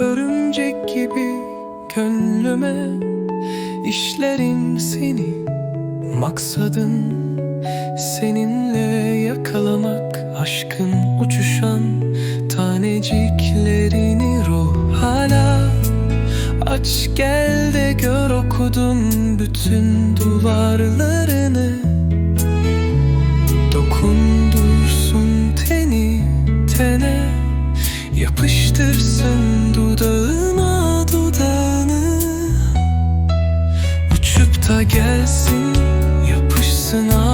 örümcek gibi gönlüme işlerim seni Maksadın. Seninle yakalamak Aşkın uçuşan taneciklerini ruh hala Aç gel de gör okudum bütün duvarlarını. Dokundursun teni tene Yapıştırsın gelsin yapışsın ağlarıma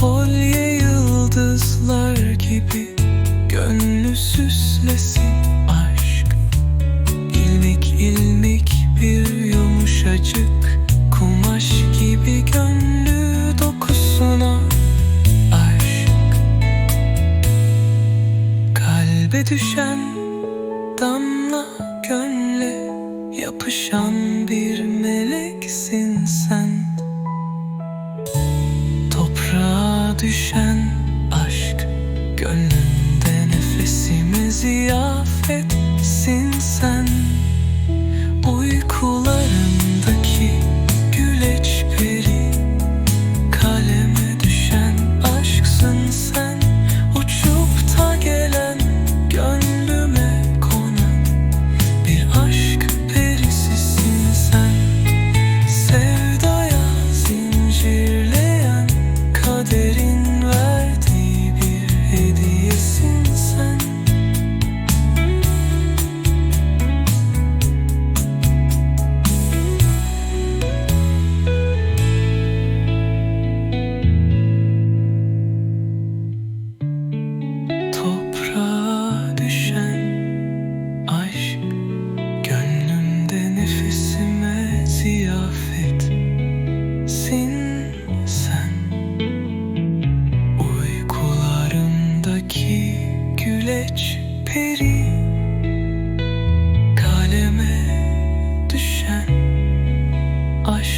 kolye yıldızlar gibi gönlü süslesin aşk. İlmik ilmik bir yumuşacık kumaş gibi gönlü dokusuna aşk. Kalbe düşen damla gönle yapışan bir meleksin sen düşen güleç peri Kaleme düşen aşksın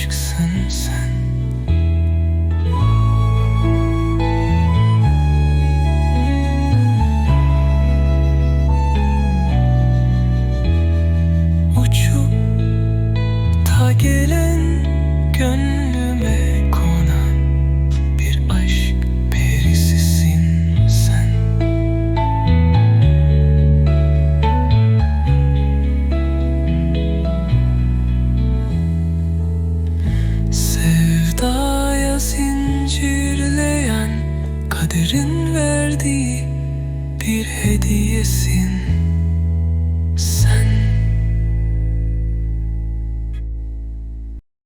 kaderin verdiği bir hediyesin.